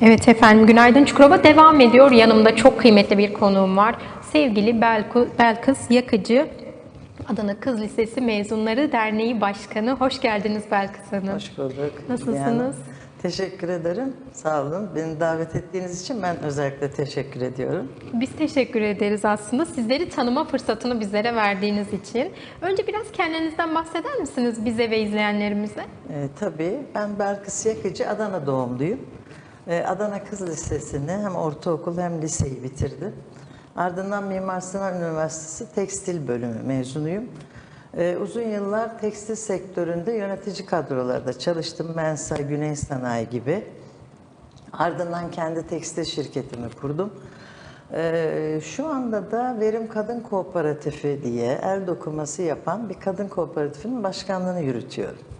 Evet efendim, Günaydın Çukurova devam ediyor. Yanımda çok kıymetli bir konuğum var. Sevgili Belkıs Yakıcı, Adana Kız Lisesi Mezunları Derneği Başkanı. Hoş geldiniz Belkıs Hanım. Hoş bulduk. Nasılsınız? Yani, teşekkür ederim. Sağ olun. Beni davet ettiğiniz için ben özellikle teşekkür ediyorum. Biz teşekkür ederiz aslında sizleri tanıma fırsatını bizlere verdiğiniz için. Önce biraz kendinizden bahseder misiniz bize ve izleyenlerimize? Ee, tabii ben Belkıs Yakıcı, Adana doğumluyum. Ee, Adana Kız Lisesi'ni hem ortaokul hem liseyi bitirdim. Ardından Mimar Sinan Üniversitesi Tekstil Bölümü mezunuyum. Ee, uzun yıllar tekstil sektöründe yönetici kadrolarda çalıştım. Mensa, Güney Sanayi gibi. Ardından kendi tekstil şirketimi kurdum. Ee, şu anda da Verim Kadın Kooperatifi diye el dokuması yapan bir kadın kooperatifinin başkanlığını yürütüyorum.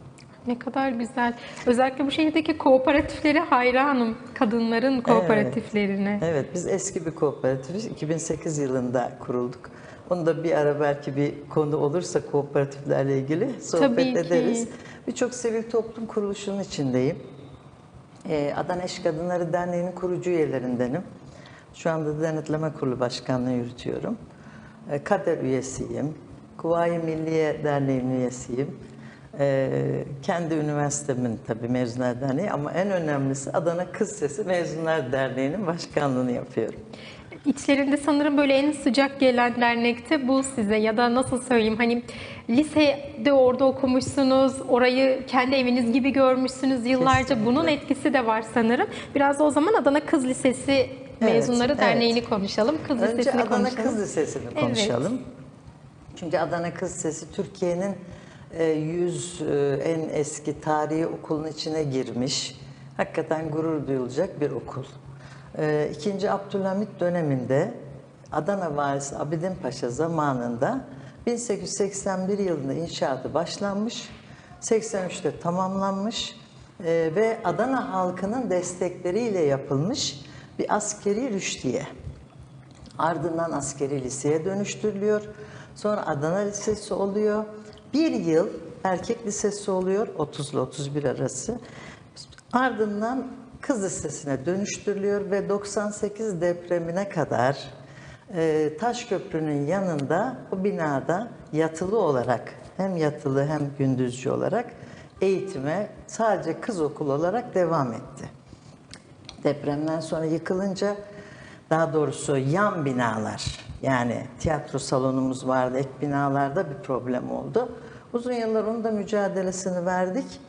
Ne kadar güzel. Özellikle bu şehirdeki kooperatiflere hayranım. Kadınların kooperatiflerine. Evet, biz eski bir kooperatifiz. 2008 yılında kurulduk. Onu da bir ara belki bir konu olursa kooperatiflerle ilgili sohbet Tabii ederiz. Birçok sivil toplum kuruluşunun içindeyim. Ee, Adana İş Kadınları Derneği'nin kurucu üyelerindenim. Şu anda Denetleme Kurulu Başkanlığı yürütüyorum. Ee, Kader üyesiyim. Kuvayi Milliye Derneği'nin üyesiyim. Ee, kendi üniversitemin tabii Mezunlar Derneği ama en önemlisi Adana Kız Sesi Mezunlar Derneği'nin başkanlığını yapıyorum. İçlerinde sanırım böyle en sıcak gelen dernekte bu size ya da nasıl söyleyeyim hani lisede orada okumuşsunuz, orayı kendi eviniz gibi görmüşsünüz yıllarca. Kesinlikle. Bunun etkisi de var sanırım. Biraz da o zaman Adana Kız Lisesi Mezunları evet. Derneği'ni konuşalım. Kız Önce Lisesi'ni Adana konuşalım. Kız Lisesi'ni Evet. konuşalım. Çünkü Adana Kız Lisesi Türkiye'nin 100 e, en eski tarihi okulun içine girmiş. Hakikaten gurur duyulacak bir okul. E, İkinci Abdülhamit döneminde Adana Valisi Abidin Paşa zamanında 1881 yılında inşaatı başlanmış, 83'te tamamlanmış e, ve Adana halkının destekleriyle yapılmış bir askeri rüştiye. Ardından askeri liseye dönüştürülüyor. Sonra Adana Lisesi oluyor. Bir yıl erkek lisesi oluyor 30 ile 31 arası. Ardından kız lisesine dönüştürülüyor ve 98 depremine kadar e, Taşköprü'nün yanında o binada yatılı olarak hem yatılı hem gündüzcü olarak eğitime sadece kız okulu olarak devam etti. Depremden sonra yıkılınca daha doğrusu yan binalar yani tiyatro salonumuz vardı ek binalarda bir problem oldu. Uzun yıllar onun da mücadelesini verdik.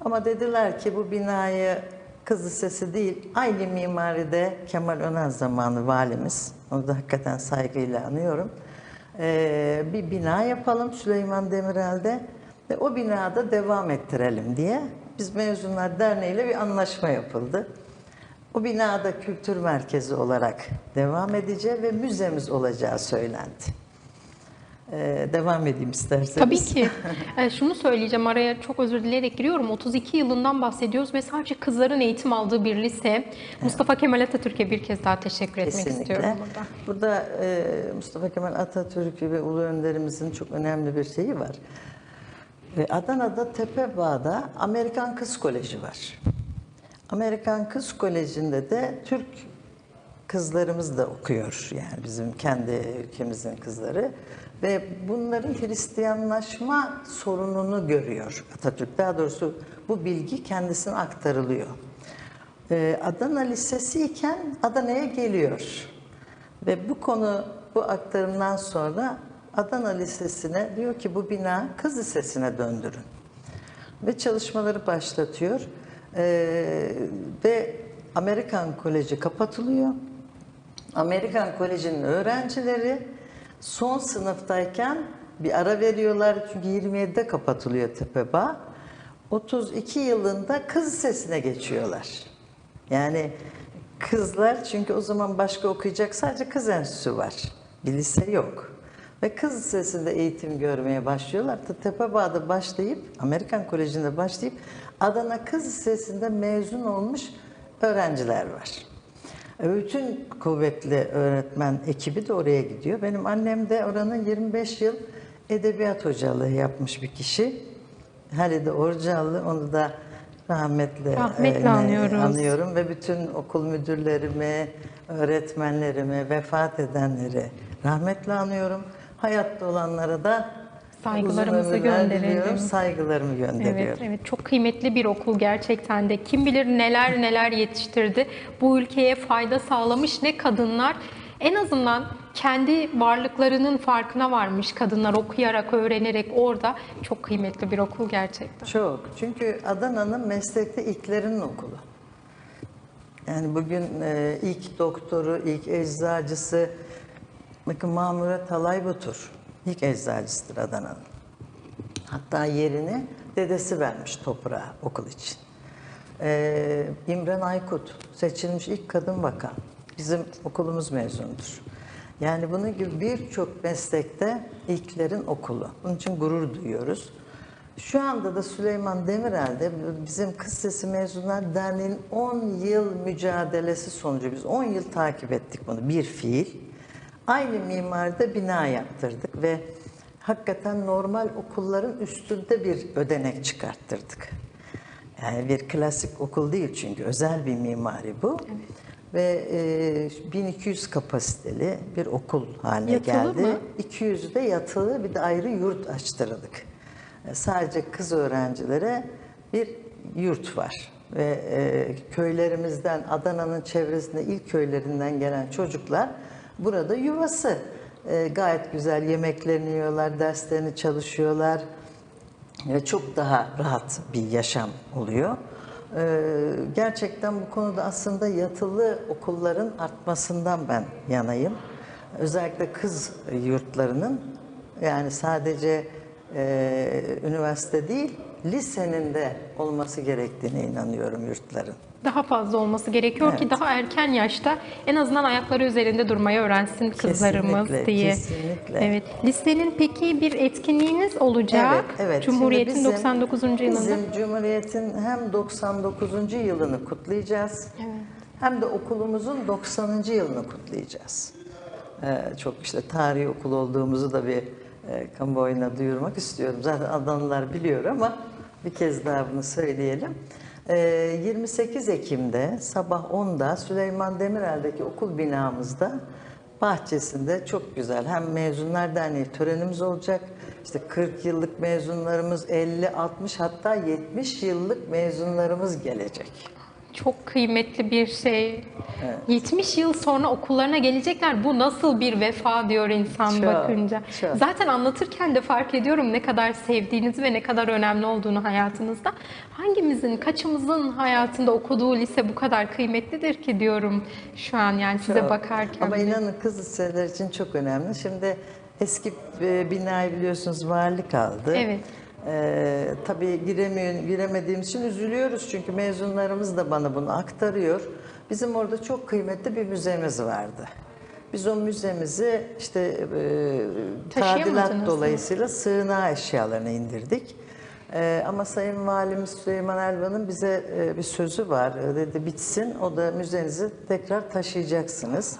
Ama dediler ki bu binayı kız lisesi değil aynı mimaride Kemal Önal zamanı valimiz onu da hakikaten saygıyla anıyorum. Ee, bir bina yapalım Süleyman Demirel'de ve o binada devam ettirelim diye biz Mezunlar Derneği ile bir anlaşma yapıldı. O binada kültür merkezi olarak devam edeceği ve müzemiz olacağı söylendi. Ee, devam edeyim isterseniz. Tabii ki. Ee, şunu söyleyeceğim araya çok özür dileyerek giriyorum. 32 yılından bahsediyoruz ve sadece kızların eğitim aldığı bir lise. Mustafa Kemal Atatürk'e bir kez daha teşekkür etmek Kesinlikle. istiyorum burada. Burada e, Mustafa Kemal Atatürk ve Ulu Önderimizin çok önemli bir şeyi var. Ve Adana'da Tepebağ'da Amerikan Kız Koleji var. Amerikan Kız Koleji'nde de Türk kızlarımız da okuyor. Yani bizim kendi ülkemizin kızları. Ve bunların Hristiyanlaşma sorununu görüyor Atatürk. Daha doğrusu bu bilgi kendisine aktarılıyor. Ee, Adana Lisesi iken Adana'ya geliyor. Ve bu konu, bu aktarımdan sonra Adana Lisesi'ne diyor ki bu bina kız lisesine döndürün. Ve çalışmaları başlatıyor. Ee, ve Amerikan Koleji kapatılıyor. Amerikan Koleji'nin öğrencileri son sınıftayken bir ara veriyorlar çünkü 27'de kapatılıyor Tepebağ. 32 yılında kız lisesine geçiyorlar. Yani kızlar çünkü o zaman başka okuyacak sadece kız enstitüsü var. Bir lise yok. Ve kız lisesinde eğitim görmeye başlıyorlar. Tepebağ'da başlayıp, Amerikan Koleji'nde başlayıp Adana Kız Lisesi'nde mezun olmuş öğrenciler var. E, Bütün kuvvetli öğretmen ekibi de oraya gidiyor. Benim annem de oranın 25 yıl edebiyat hocalığı yapmış bir kişi. Halide Orcalı, onu da rahmetle, Rahmetle e, anıyoruz. anıyorum ve bütün okul müdürlerimi, öğretmenlerimi, vefat edenleri rahmetle anıyorum. Hayatta olanlara da Saygılarımızı uzun gönderelim. saygılarımı gönderiyorum. Evet, evet çok kıymetli bir okul gerçekten de. Kim bilir neler neler yetiştirdi. Bu ülkeye fayda sağlamış ne kadınlar. En azından kendi varlıklarının farkına varmış kadınlar okuyarak, öğrenerek orada. Çok kıymetli bir okul gerçekten. Çok. Çünkü Adana'nın meslekte ilklerinin okulu. Yani bugün e, ilk doktoru, ilk eczacısı, bakın Mamure Talaybutur, ilk eczacısıdır Adana'nın. Hatta yerini dedesi vermiş toprağa okul için. Ee, İmren Aykut seçilmiş ilk kadın bakan. Bizim okulumuz mezunudur. Yani bunun gibi birçok meslekte ilklerin okulu. Bunun için gurur duyuyoruz. Şu anda da Süleyman Demirel'de bizim Kız Sesi Mezunlar Derneği'nin 10 yıl mücadelesi sonucu biz 10 yıl takip ettik bunu bir fiil. Aynı mimaride bina yaptırdık ve hakikaten normal okulların üstünde bir ödenek çıkarttırdık. Yani bir klasik okul değil çünkü özel bir mimari bu. Ve e, 1200 kapasiteli bir okul haline Yatılı geldi. mı? 200'ü de yatılı bir de ayrı yurt açtırdık. E, Sadece kız öğrencilere bir yurt var. Ve e, köylerimizden, Adana'nın çevresinde ilk köylerinden gelen çocuklar burada yuvası. E, gayet güzel yemeklerini yiyorlar, derslerini çalışıyorlar ve çok daha rahat bir yaşam oluyor. Ee, gerçekten bu konuda aslında yatılı okulların artmasından ben yanayım. Özellikle kız yurtlarının yani sadece e, üniversite değil lisenin de olması gerektiğine inanıyorum yurtların. Daha fazla olması gerekiyor ki Evet. daha erken yaşta en azından ayakları üzerinde durmayı öğrensin kızlarımız Kesinlikle, diye. kesinlikle. Evet. Listenin peki bir etkinliğiniz olacak. Evet, evet. Cumhuriyet'in bizim- 99. yılında. Bizim Cumhuriyet'in hem 99. yılını kutlayacağız. Hem de okulumuzun 90. yılını kutlayacağız. Ee, çok işte tarihi okul olduğumuzu da bir e, kamuoyuna duyurmak istiyorum. Zaten Adanalılar biliyor ama bir kez daha bunu söyleyelim. Ee, 28 Ekim'de sabah 10'da Süleyman Demirel'deki okul binamızda bahçesinde çok güzel hem mezunlar derneği törenimiz olacak. İşte 40 yıllık mezunlarımız 50, 60 hatta 70 yıllık mezunlarımız gelecek. Çok kıymetli bir şey. 70 yıl sonra okullarına gelecekler. Bu nasıl bir vefa diyor insan Çok, bakınca. çok. Zaten anlatırken de fark ediyorum ne kadar sevdiğinizi ve ne kadar önemli olduğunu hayatınızda. Hangimizin, kaçımızın hayatında okuduğu lise bu kadar kıymetlidir ki diyorum şu an yani size Çok. bakarken. Ama inanın kız liseler için çok önemli. Şimdi eski e, binayı biliyorsunuz valilik aldı. Evet. Ee, tabii giremiyor, giremediğimiz için üzülüyoruz çünkü mezunlarımız da bana bunu aktarıyor. Bizim orada çok kıymetli bir müzemiz vardı. Biz o müzemizi işte e, tadilat dolayısıyla sığınağı eşyalarını indirdik. Ee, ama Sayın Valimiz Süleyman Elvan'ın bize e, bir sözü var. E, dedi bitsin o da müzenizi tekrar taşıyacaksınız.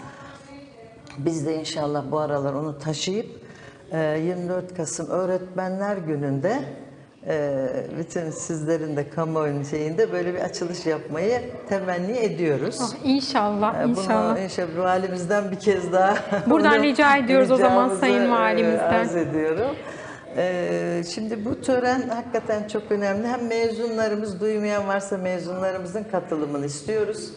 Biz de inşallah bu aralar onu taşıyıp e, 24 Kasım Öğretmenler Günü'nde e, bütün sizlerin de kamuoyunun şeyinde böyle bir açılış yapmayı temenni ediyoruz. Ah, İnşallah, E, inşallah. Bunu inşallah valimizden bir kez daha Buradan rica ediyoruz o zaman Sayın e, Valimizden. arz ediyorum. E, şimdi bu tören hakikaten çok önemli. Hem mezunlarımız, duymayan varsa mezunlarımızın katılımını istiyoruz.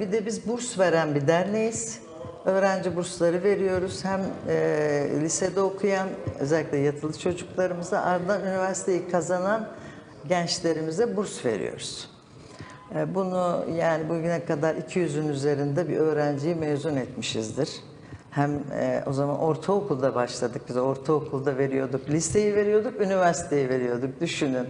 Bir de biz burs veren bir derneğiz. Öğrenci bursları veriyoruz. Hem e, lisede okuyan, özellikle yatılı çocuklarımıza, ardından üniversiteyi kazanan gençlerimize burs veriyoruz. E, Bunu yani bugüne kadar 200'ün üzerinde bir öğrenciyi mezun etmişizdir. Hem e, o zaman ortaokulda başladık biz ortaokulda veriyorduk, liseyi veriyorduk, üniversiteyi veriyorduk düşünün.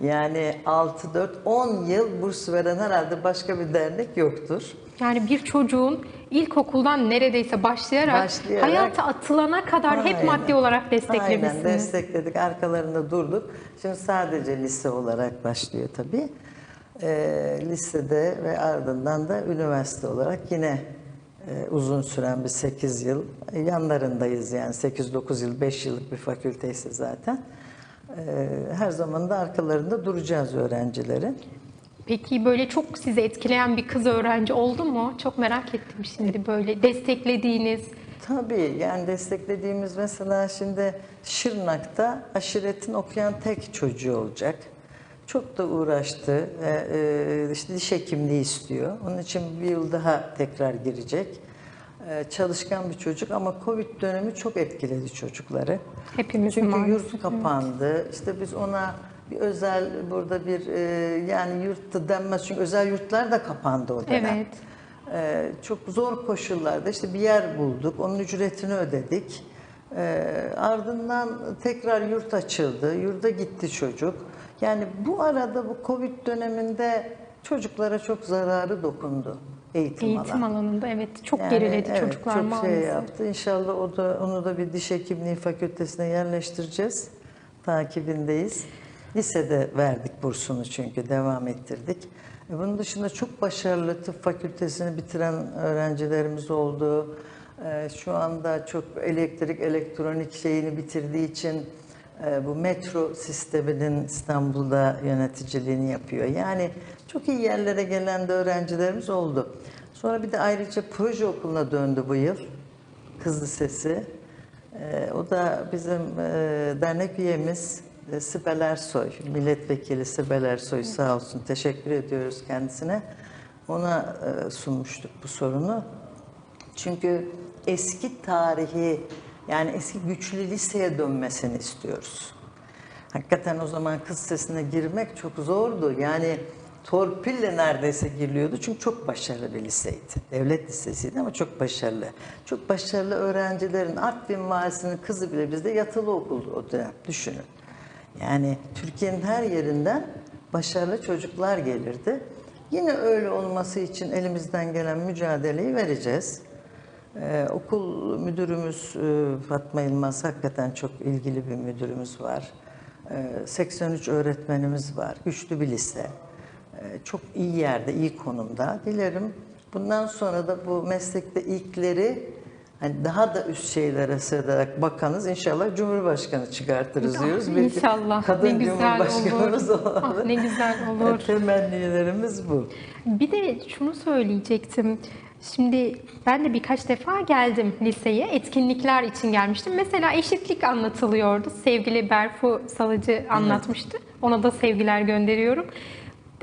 Yani 6, 4, 10 yıl burs veren herhalde başka bir dernek yoktur. Yani bir çocuğun ilkokuldan neredeyse başlayarak, Başlayarak- hayata atılana kadar hep Aynen. maddi olarak Aynen desteklemişsiniz. destekledik, arkalarında durduk. Şimdi sadece lise olarak başlıyor tabii. Ee, lisede ve ardından da üniversite olarak yine e, uzun süren bir 8 yıl yanlarındayız yani 8-9 yıl, 5 yıllık bir fakülteyse zaten. Ee, her zaman da arkalarında duracağız öğrencilerin. Peki böyle çok sizi etkileyen bir kız öğrenci oldu mu? Çok merak ettim şimdi böyle desteklediğiniz. Tabii yani desteklediğimiz mesela şimdi Şırnak'ta aşiretin okuyan tek çocuğu olacak. Çok da uğraştı. Ee, e, işte diş hekimliği istiyor. Onun için bir yıl daha tekrar girecek. Ee, çalışkan bir çocuk ama Covid dönemi çok etkiledi çocukları. Hepimizin Çünkü maalesef, yurt kapandı. İşte biz ona bir özel burada bir e, yani yurtta denmez çünkü özel yurtlar da kapandı o dönem. Evet. Ee, çok zor koşullarda işte bir yer bulduk, onun ücretini ödedik. Ee, ardından tekrar yurt açıldı, yurda gitti çocuk. Yani bu arada bu Covid döneminde çocuklara çok zararı dokundu eğitim, Eğitim alanı. alanında evet çok Yani geriledi evet, çocuklar çok maalesef. şey yaptı. İnşallah o da onu da bir diş hekimliği fakültesine yerleştireceğiz. Takibindeyiz. Lisede verdik bursunu çünkü devam ettirdik. E, Bunun dışında çok başarılı tıp fakültesini bitiren öğrencilerimiz oldu. E, Şu anda çok elektrik, elektronik şeyini bitirdiği için e, bu metro sisteminin İstanbul'da yöneticiliğini yapıyor. Yani çok iyi yerlere gelen de öğrencilerimiz oldu. Sonra bir de ayrıca proje okuluna döndü bu yıl. Kız Lisesi. O da bizim dernek üyemiz Sibel Ersoy, milletvekili Sibel Ersoy sağ olsun. Teşekkür ediyoruz kendisine. Ona e, sunmuştuk bu sorunu. Çünkü eski tarihi yani eski güçlü liseye dönmesini istiyoruz. Hakikaten o zaman kız sesine girmek çok zordu. Yani torpille neredeyse giriliyordu çünkü çok başarılı bir liseydi. Devlet lisesiydi ama çok başarılı. Çok başarılı öğrencilerin Artvin Valisi'nin kızı bile bizde yatılı okuldu o dönem. Düşünün. Yani Türkiye'nin her yerinden başarılı çocuklar gelirdi. Yine öyle olması için elimizden gelen mücadeleyi vereceğiz. Ee, okul müdürümüz e, Fatma Yılmaz hakikaten çok ilgili bir müdürümüz var. Ee, 83 öğretmenimiz var. Güçlü bir lise. Ee, çok iyi yerde, iyi konumda. Dilerim bundan sonra da bu meslekte ilkleri hani daha da üst şeylere sığdırarak bakanız inşallah Cumhurbaşkanı çıkartırız diyoruz. Bir İnşallah. Kadın ne güzel Cumhurbaşkanımız olur. olalım. Ah, ne güzel olur. Temennilerimiz bu. Bir de şunu söyleyecektim. Şimdi ben de birkaç defa geldim liseye. Etkinlikler için gelmiştim. Mesela eşitlik anlatılıyordu. Sevgili Berfu Salıcı anlatmıştı. Ona da sevgiler gönderiyorum.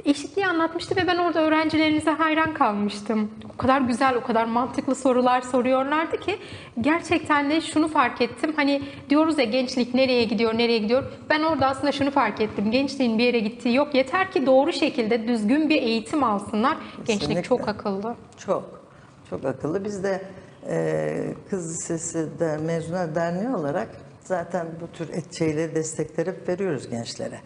Eşitliği anlatmıştı ve ben orada öğrencilerinize hayran kalmıştım. O kadar güzel, o kadar mantıklı sorular soruyorlardı ki gerçekten de şunu fark ettim. Hani diyoruz ya gençlik nereye gidiyor, nereye gidiyor. Ben orada aslında şunu fark ettim. Gençliğin bir yere gittiği yok. Yeter ki doğru şekilde düzgün bir eğitim alsınlar. Gençlik Kesinlikle. çok akıllı. Çok, çok akıllı. Biz de e, Kız Lisesi de Mezunlar Derneği olarak zaten bu tür şeyleri destekleri veriyoruz gençlere.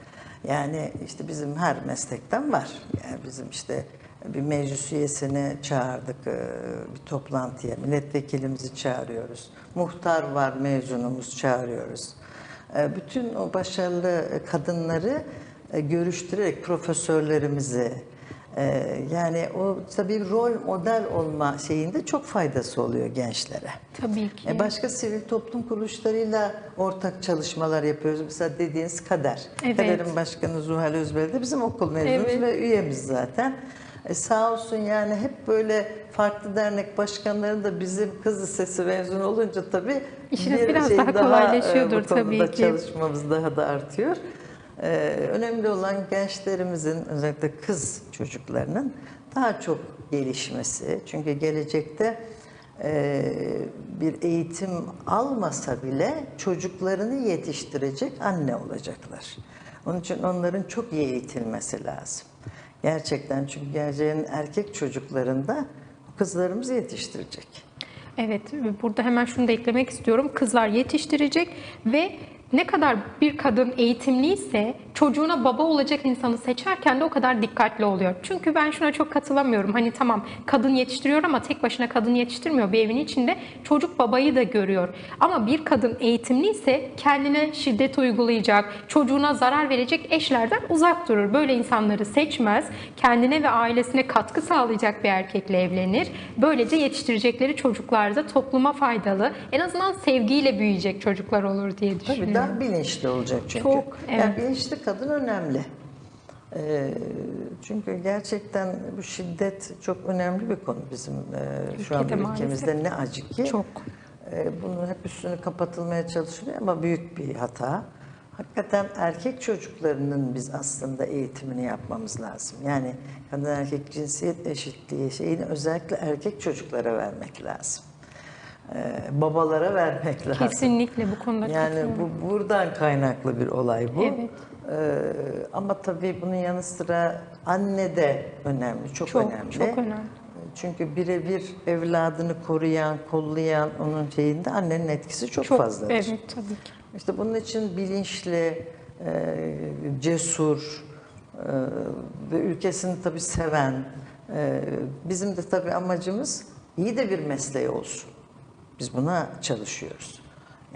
Yani işte bizim her meslekten var. Yani bizim işte bir meclis üyesini çağırdık e, bir toplantıya. Milletvekilimizi çağırıyoruz. Muhtar var mezunumuz çağırıyoruz. E, Bütün o başarılı kadınları e, görüştürerek profesörlerimizi, ee, yani o tabii rol model olma şeyinde çok faydası oluyor gençlere. Tabii ki. E, başka sivil toplum kuruluşlarıyla ortak çalışmalar yapıyoruz. Mesela dediğiniz Kader. Evet. Kader'in başkanı Zuhal Özbel de bizim okul mezunumuz Evet. ve üyemiz zaten. E, sağ olsun yani hep böyle farklı dernek başkanları da bizim kız lisesi mezun olunca tabii İşiniz bir biraz şey daha kolaylaşıyordur e, bu konuda tabii ki. çalışmamız daha da artıyor. Ee, önemli olan gençlerimizin özellikle kız çocuklarının daha çok gelişmesi. Çünkü gelecekte e, bir eğitim almasa bile çocuklarını yetiştirecek anne olacaklar. Onun için onların çok iyi eğitilmesi lazım. Gerçekten çünkü geleceğin erkek çocuklarında kızlarımızı yetiştirecek. Evet, burada hemen şunu da eklemek istiyorum. Kızlar yetiştirecek ve ne kadar bir kadın eğitimliyse çocuğuna baba olacak insanı seçerken de o kadar dikkatli oluyor. Çünkü ben şuna çok katılamıyorum. Hani tamam kadın yetiştiriyor ama tek başına kadın yetiştirmiyor. Bir evin içinde çocuk babayı da görüyor. Ama bir kadın eğitimliyse kendine şiddet uygulayacak, çocuğuna zarar verecek eşlerden uzak durur. Böyle insanları seçmez. Kendine ve ailesine katkı sağlayacak bir erkekle evlenir. Böylece yetiştirecekleri çocuklar da topluma faydalı. En azından sevgiyle büyüyecek çocuklar olur diye düşünüyorum. Tabii daha bilinçli olacak çünkü. Çok, Yani evet. bilinçli kadın önemli. Ee, çünkü gerçekten bu şiddet çok önemli bir konu bizim e, şu an ülkemizde ne acı ki. Çok. Ee, bunun hep üstünü kapatılmaya çalışılıyor ama büyük bir hata. Hakikaten erkek çocuklarının biz aslında eğitimini yapmamız lazım. Yani kadın erkek cinsiyet eşitliği şeyini özellikle erkek çocuklara vermek lazım. Ee, babalara vermek lazım. Kesinlikle bu konuda Yani bu buradan kaynaklı bir olay bu. Evet. Ee, ama tabii bunun yanı sıra anne de önemli, çok, Çok, önemli. çok önemli. Çünkü birebir evladını koruyan, kollayan onun şeyinde annenin etkisi çok, çok fazladır. Evet tabii ki. İşte bunun için bilinçli, e, cesur e, ve ülkesini tabii seven, e, bizim de tabii amacımız iyi de bir mesleği olsun. Biz buna çalışıyoruz.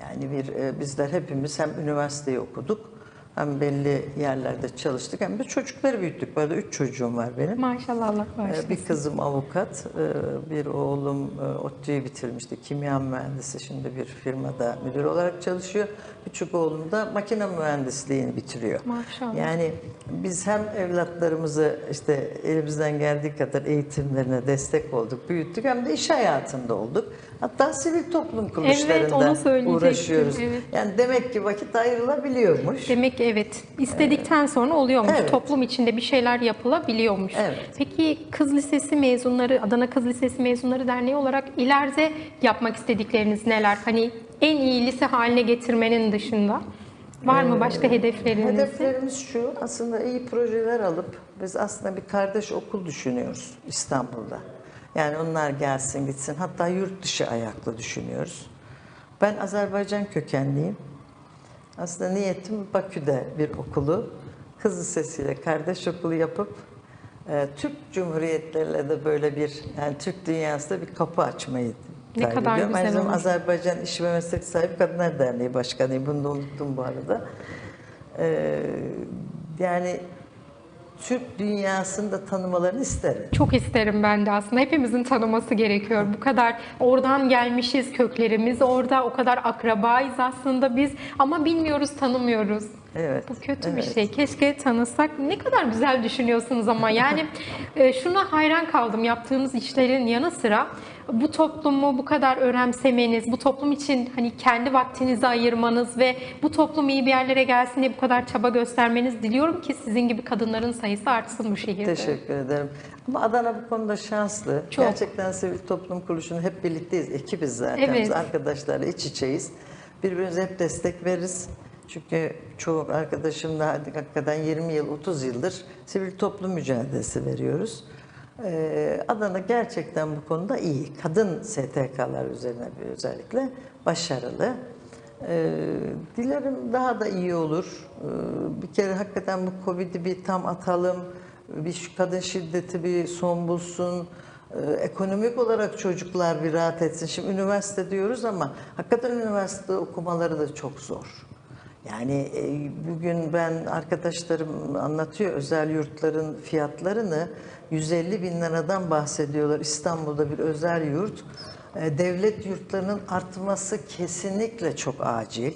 Yani bir e, bizler hepimiz hem üniversiteyi okuduk, hem belli yerlerde çalıştık hem de çocukları büyüttük. Bu arada üç çocuğum var benim. Maşallah Allah bağışlasın. Bir kızım avukat, e, bir oğlum e, ODTÜ'yü bitirmişti. Kimya mühendisi, şimdi bir firmada müdür olarak çalışıyor. Küçük oğlum da makine mühendisliğini bitiriyor. Maşallah. Yani biz hem evlatlarımızı işte elimizden geldiği kadar eğitimlerine destek olduk, büyüttük hem de iş hayatında olduk. Hatta sivil toplum kuruluşlarında söyleyecektim, uğraşıyoruz. evet. Yani demek ki vakit ayrılabiliyormuş. Demek ki evet. istedikten sonra oluyormuş. Evet. Toplum içinde bir şeyler yapılabiliyormuş. Evet. Peki Kız Lisesi mezunları, Adana Kız Lisesi mezunları derneği olarak ileride yapmak istedikleriniz neler? Hani en iyi lise haline getirmenin dışında var mı başka hedefleriniz? Hedeflerimiz şu, aslında iyi projeler alıp biz aslında bir kardeş okul düşünüyoruz İstanbul'da. Yani onlar gelsin gitsin, hatta yurt dışı ayaklı düşünüyoruz. Ben Azerbaycan kökenliyim. Aslında niyetim Bakü'de bir okulu, kız lisesiyle kardeş okulu yapıp e, Türk Cumhuriyetleriyle de böyle bir, yani Türk dünyasında bir kapı açmayı Ne kadar ediyorum. güzel Aynı olur. Azerbaycan İş ve Meslek Sahibi Kadınlar Derneği Başkanıyım. Bunu da unuttum bu arada. Ee, yani Türk dünyasını da tanımalarını isterim. Çok isterim ben de aslında. Hepimizin tanıması gerekiyor. Bu kadar oradan gelmişiz, köklerimiz orada, o kadar akrabayız aslında biz ama bilmiyoruz, tanımıyoruz. Evet, Bu kötü bir evet. şey. Keşke tanısak. Ne kadar güzel düşünüyorsunuz ama yani e, şuna hayran kaldım yaptığınız işlerin yanı sıra bu toplumu bu kadar önemsemeniz, bu toplum için hani kendi vaktinizi ayırmanız ve bu toplum iyi bir yerlere gelsin diye bu kadar çaba göstermeniz diliyorum ki sizin gibi kadınların sayısı artsın bu şehirde. Teşekkür ederim. Ama Adana bu konuda şanslı. Çok. Gerçekten sivil toplum kuruluşunu hep birlikteyiz. Ekibiz zaten. Evet. Biz arkadaşlarla iç içeyiz. Birbirimize hep destek veririz. Çünkü çoğu arkadaşımla hakikaten 20 yıl, 30 yıldır sivil toplum mücadelesi veriyoruz. Ee, Adana gerçekten bu konuda iyi. Kadın STK'lar üzerine bir özellikle başarılı. Ee, dilerim daha da iyi olur. Ee, bir kere hakikaten bu Covid'i bir tam atalım. Bir şu kadın şiddeti bir son bulsun. Ekonomik olarak çocuklar bir rahat etsin. Şimdi üniversite diyoruz ama hakikaten üniversite okumaları da çok zor. Yani e, bugün ben arkadaşlarım anlatıyor özel yurtların fiyatlarını 150 bin liradan bahsediyorlar. İstanbul'da bir özel yurt. E, Devlet yurtlarının artması kesinlikle çok acil.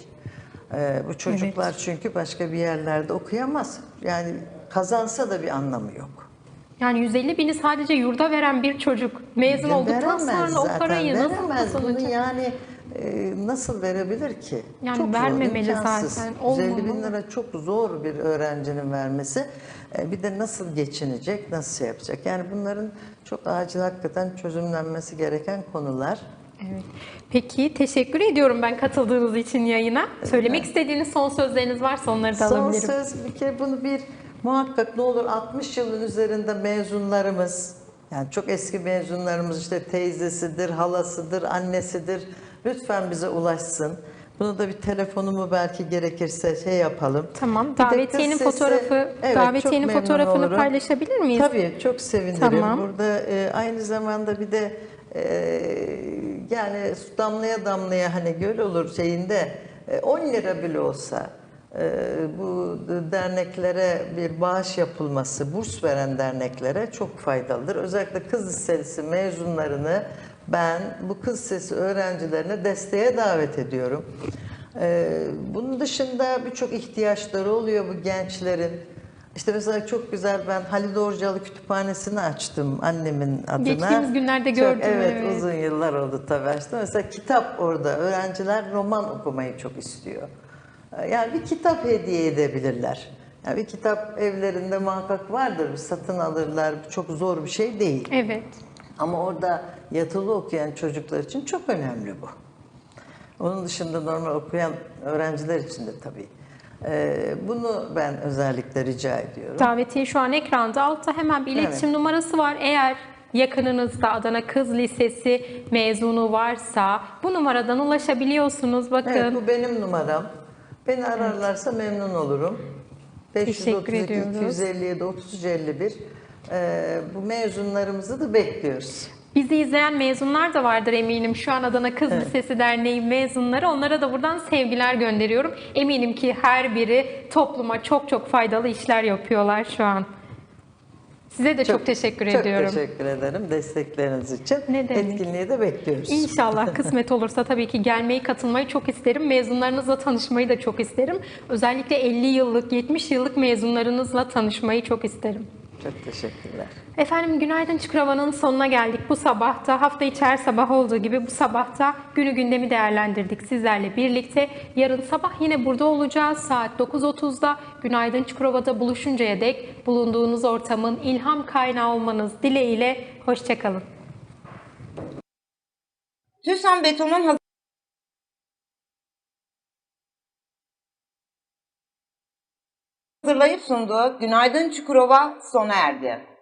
E, Bu çocuklar çünkü başka bir yerlerde okuyamaz. Yani kazansa da bir anlamı yok. Yani 150 bini sadece yurda veren bir çocuk mezun olduktan sonra o parayı nasıl veremez. Bunu yani e, nasıl verebilir ki? Yani çok vermemeli zor, imkansız. zaten, 150 bin lira çok zor bir öğrencinin vermesi. E, bir de nasıl geçinecek, nasıl yapacak? Yani bunların çok acil hakikaten çözümlenmesi gereken konular. Evet. Peki teşekkür ediyorum ben katıldığınız için yayına. Söylemek istediğiniz son sözleriniz varsa onları da Son alabilirim. söz bir kere bunu bir muhakkak ne olur 60 yılın üzerinde mezunlarımız yani çok eski mezunlarımız işte teyzesidir, halasıdır, annesidir lütfen bize ulaşsın. Bunu da bir telefonumu belki gerekirse şey yapalım. Tamam. Davetiyenin sesi- fotoğrafı, Evet, davetiyenin fotoğrafını olurum. paylaşabilir miyiz? Tabii çok sevinirim. Tamam. Burada e, aynı zamanda bir de e, yani damlaya damlaya hani göl olur şeyinde e, 10 lira bile olsa e, bu derneklere bir bağış yapılması, burs veren derneklere çok faydalıdır. Özellikle kız lisesi mezunlarını ben bu kız lisesi öğrencilerine desteğe davet ediyorum. E, bunun dışında birçok ihtiyaçları oluyor bu gençlerin. İşte mesela çok güzel ben Halil Orcalı Kütüphanesi'ni açtım annemin adına. Geçtiğimiz günlerde Çok, gördüm, Evet, evet. uzun yıllar oldu tabii açtım. Mesela kitap orada. Öğrenciler roman okumayı çok istiyor. Yani bir kitap hediye edebilirler. Yani bir kitap evlerinde muhakkak vardır. Satın alırlar. Çok zor bir şey değil. Evet. Ama orada yatılı okuyan çocuklar için çok önemli bu. Onun dışında normal okuyan öğrenciler için de tabii. Ee, bunu ben özellikle rica ediyorum. Davetiye şu an ekranda. Altta hemen bir iletişim Evet. numarası var. Eğer yakınınızda Adana Kız Lisesi mezunu varsa bu numaradan ulaşabiliyorsunuz. Bakın. Evet bu benim numaram. Beni ararlarsa memnun olurum. Teşekkür 532 ediyoruz. 257 3351. Ee, bu mezunlarımızı da bekliyoruz. Bizi izleyen mezunlar da vardır eminim. Şu an Adana Kız Lisesi Derneği mezunları. Onlara da buradan sevgiler gönderiyorum. Eminim ki her biri topluma çok çok faydalı işler yapıyorlar şu an. Size de çok, teşekkür ediyorum. Çok teşekkür ederim destekleriniz için. Ne demek. Etkinliği de bekliyoruz. İnşallah kısmet olursa tabii ki gelmeyi, katılmayı çok isterim. Mezunlarınızla tanışmayı da çok isterim. Özellikle 50 yıllık, 70 yıllık mezunlarınızla tanışmayı çok isterim. Çok teşekkürler. Efendim günaydın Çukurova'nın sonuna geldik. Bu sabahta hafta içi her sabah olduğu gibi bu sabahta günü gündemi değerlendirdik sizlerle birlikte. Yarın sabah yine burada olacağız saat 9.30'da. Günaydın Çukurova'da buluşuncaya dek bulunduğunuz ortamın ilham kaynağı olmanız dileğiyle. Hoşçakalın. TÜSAN Beton'un hazırlayıp sunduğu Günaydın Çukurova sona erdi.